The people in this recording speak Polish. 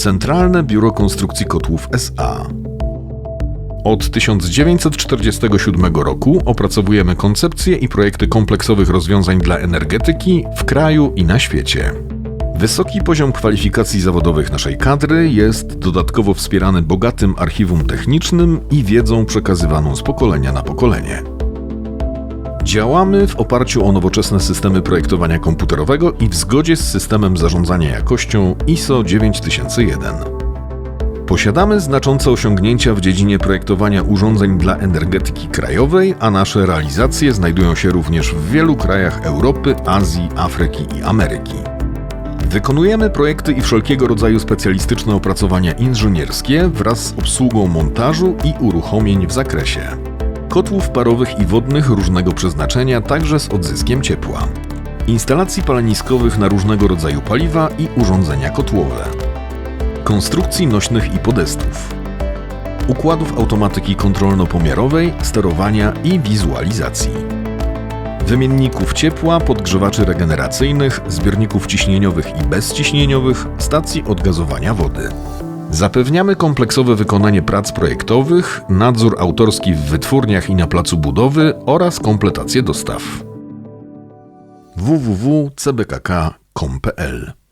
Centralne Biuro Konstrukcji Kotłów SA. Od 1947 roku opracowujemy koncepcje i projekty kompleksowych rozwiązań dla energetyki w kraju i na świecie. Wysoki poziom kwalifikacji zawodowych naszej kadry jest dodatkowo wspierany bogatym archiwum technicznym i wiedzą przekazywaną z pokolenia na pokolenie. Działamy w oparciu o nowoczesne systemy projektowania komputerowego i w zgodzie z systemem zarządzania jakością ISO 9001. Posiadamy znaczące osiągnięcia w dziedzinie projektowania urządzeń dla energetyki krajowej, a nasze realizacje znajdują się również w wielu krajach Europy, Azji, Afryki i Ameryki. Wykonujemy projekty i wszelkiego rodzaju specjalistyczne opracowania inżynierskie wraz z obsługą montażu i uruchomień w zakresie kotłów parowych i wodnych różnego przeznaczenia, także z odzyskiem ciepła, instalacji paleniskowych na różnego rodzaju paliwa i urządzenia kotłowe, konstrukcji nośnych i podestów, układów automatyki kontrolno-pomiarowej, sterowania i wizualizacji, wymienników ciepła, podgrzewaczy regeneracyjnych, zbiorników ciśnieniowych i bezciśnieniowych, stacji odgazowania wody. Zapewniamy kompleksowe wykonanie prac projektowych, nadzór autorski w wytwórniach i na placu budowy oraz kompletację dostaw. www.cbkk.com.pl